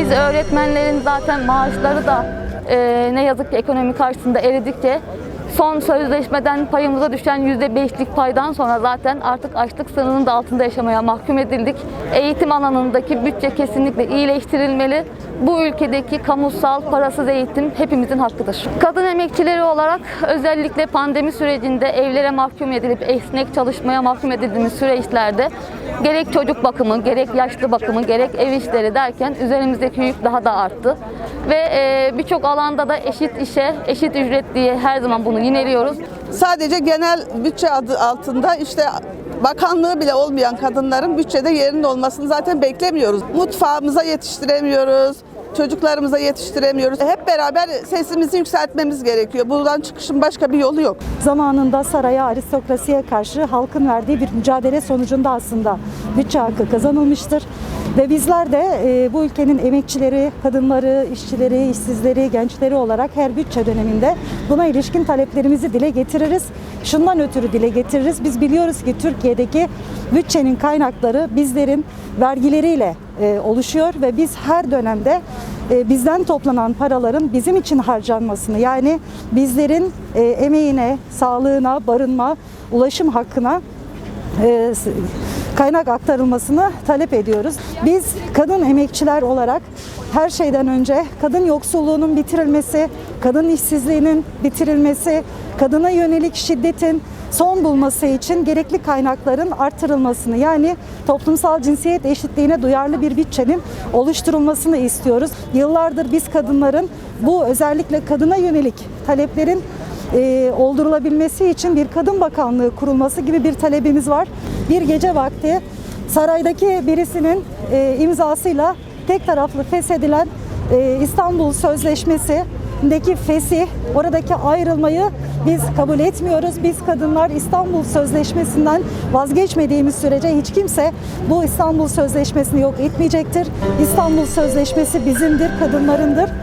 Biz öğretmenlerin zaten maaşları da e, ne yazık ki ekonomi karşısında eridikçe son sözleşmeden payımıza düşen %5'lik paydan sonra zaten artık açlık sınırının da altında yaşamaya mahkum edildik. Eğitim alanındaki bütçe kesinlikle iyileştirilmeli. Bu ülkedeki kamusal, parasız eğitim hepimizin hakkıdır. Kadın emekçileri olarak özellikle pandemi sürecinde evlere mahkum edilip esnek çalışmaya mahkum edildiğimiz süreçlerde gerek çocuk bakımı, gerek yaşlı bakımı, gerek ev işleri derken üzerimizdeki yük daha da arttı. Ve e, birçok alanda da eşit işe, eşit ücret diye her zaman bunu yineliyoruz. Sadece genel bütçe adı altında işte bakanlığı bile olmayan kadınların bütçede yerinin olmasını zaten beklemiyoruz. Mutfağımıza yetiştiremiyoruz. Çocuklarımıza yetiştiremiyoruz. Hep beraber sesimizi yükseltmemiz gerekiyor. Buradan çıkışın başka bir yolu yok. zamanında saraya, aristokrasiye karşı halkın verdiği bir mücadele sonucunda aslında bütçe hakkı kazanılmıştır. Ve bizler de e, bu ülkenin emekçileri, kadınları, işçileri, işsizleri, gençleri olarak her bütçe döneminde buna ilişkin taleplerimizi dile getiririz. Şundan ötürü dile getiririz. Biz biliyoruz ki Türkiye'deki bütçenin kaynakları bizlerin vergileriyle e, oluşuyor ve biz her dönemde e, bizden toplanan paraların bizim için harcanmasını yani bizlerin e, emeğine, sağlığına, barınma, ulaşım hakkına kaynak aktarılmasını talep ediyoruz. Biz kadın emekçiler olarak her şeyden önce kadın yoksulluğunun bitirilmesi, kadın işsizliğinin bitirilmesi, kadına yönelik şiddetin son bulması için gerekli kaynakların artırılmasını yani toplumsal cinsiyet eşitliğine duyarlı bir bütçenin oluşturulmasını istiyoruz. Yıllardır biz kadınların bu özellikle kadına yönelik taleplerin e, oldurulabilmesi için bir kadın bakanlığı kurulması gibi bir talebimiz var. Bir gece vakti saraydaki birisinin e, imzasıyla tek taraflı feshedilen e, İstanbul Sözleşmesi'ndeki fesih, oradaki ayrılmayı biz kabul etmiyoruz. Biz kadınlar İstanbul Sözleşmesi'nden vazgeçmediğimiz sürece hiç kimse bu İstanbul Sözleşmesi'ni yok etmeyecektir. İstanbul Sözleşmesi bizimdir, kadınlarındır.